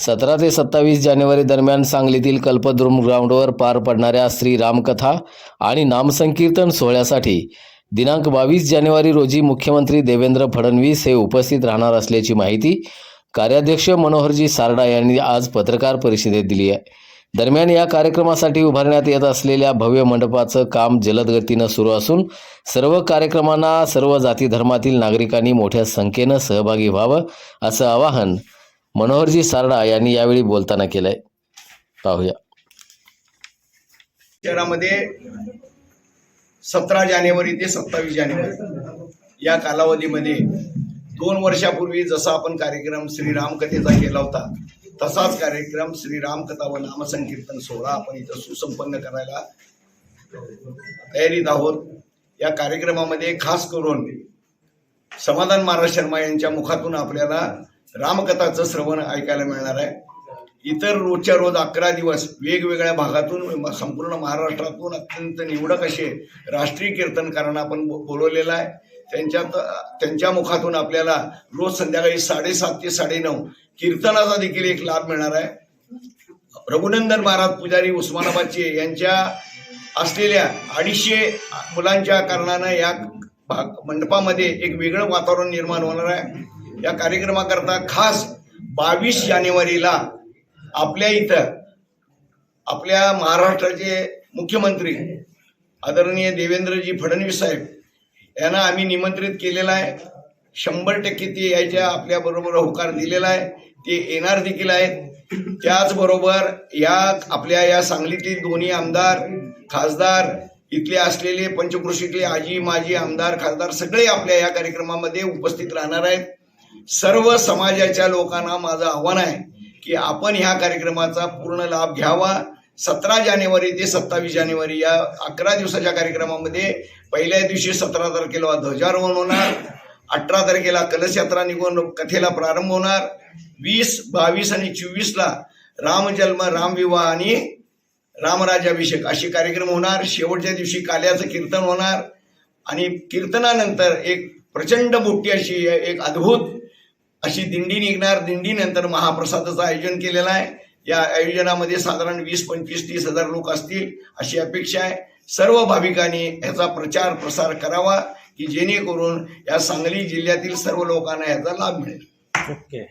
सतरा ते सत्तावीस जानेवारी दरम्यान सांगलीतील कल्पद्रुम ग्राउंडवर पार पडणाऱ्या श्री रामकथा आणि नामसंकीर्तन सोहळ्यासाठी दिनांक बावीस जानेवारी रोजी मुख्यमंत्री देवेंद्र फडणवीस हे उपस्थित राहणार असल्याची माहिती कार्याध्यक्ष मनोहरजी सारडा यांनी आज पत्रकार परिषदेत दिली आहे. दरम्यान या कार्यक्रमासाठी उभारण्यात येत असलेल्या भव्य मंडपाचं काम जलद गतीनं सुरू असून सर्व कार्यक्रमांना सर्व जाती धर्मातील नागरिकांनी मोठ्या संख्येनं सहभागी व्हावं असं आवाहन मनोहरजी सारडा यांनी यावेळी बोलताना केलंय. पाहूया. शहरामध्ये सतरा जानेवारी ते सत्तावीस जानेवारी या कालावधीमध्ये दोन वर्षापूर्वी जसा आपण कार्यक्रम श्रीरामकथेचा केला होता तसाच कार्यक्रम श्रीरामकथा व नामसंकीर्तन सोहळा आपण इथं सुसंपन्न करायला तयारीत आहोत. या कार्यक्रमामध्ये खास करून समाधान महाराज शर्मा यांच्या मुखातून आपल्याला रामकथाचं श्रवण ऐकायला मिळणार आहे. इतर रोजच्या रोज अकरा दिवस वेगवेगळ्या भागातून संपूर्ण महाराष्ट्रातून अत्यंत निवडक असे राष्ट्रीय कीर्तनकारांना आपण बो- बोलवलेलं आहे. त्यांच्यात त्यांच्या मुखातून आपल्याला रोज संध्याकाळी साडेसात ते साडेनऊ कीर्तनाचा देखील एक लाभ मिळणार आहे. रघुनंदन महाराज पुजारी उस्मानाबादचे यांच्या असलेल्या अडीचशे मुलांच्या कारणानं या भाग मंडपामध्ये एक वेगळं वातावरण निर्माण होणार आहे. या कार्यक्रमाकरता खास बावीस जानेवारीला आपल्या इथं आपल्या महाराष्ट्राचे मुख्यमंत्री आदरणीय देवेंद्रजी फडणवीस साहेब यांना आम्ही निमंत्रित केलेलं आहे. शंभर टक्के ते यायच्या आपल्याबरोबर होकार दिलेला आहे. ते येणार देखील आहेत. त्याचबरोबर या आपल्या या सांगलीतील दोन्ही आमदार खासदार इथले असलेले पंचकृषीतले आजी माजी आमदार खासदार सगळे आपल्या या कार्यक्रमामध्ये उपस्थित राहणार आहेत. सर्व समाजाच्या लोकांना माझं आव्हान आहे की आपण ह्या कार्यक्रमाचा पूर्ण लाभ घ्यावा. सतरा जानेवारी ते सत्तावीस जानेवारी या अकरा दिवसाच्या कार्यक्रमामध्ये पहिल्या दिवशी सतरा तारखेला ध्वजारोहण होणार अठरा तारखेला कलश यात्रा निघून कथेला प्रारंभ होणार वीस बावीस आणि चोवीसला रामजन्म रामविवाह आणि रामराजाभिषेक असे कार्यक्रम होणार. शेवटच्या दिवशी काल्याचं कीर्तन होणार आणि कीर्तनानंतर एक प्रचंड मोठी अशी एक अद्भुत अशी दिंडी निघणार. दिंडीनंतर महाप्रसादाचं आयोजन केलेलं आहे. या आयोजनामध्ये साधारण वीस पंचवीस तीस हजार लोक असतील अशी अपेक्षा आहे. सर्व भाविकांनी याचा प्रचार प्रसार करावा की जेणेकरून या सांगली जिल्ह्यातील सर्व लोकांना याचा लाभ मिळेल. ओके.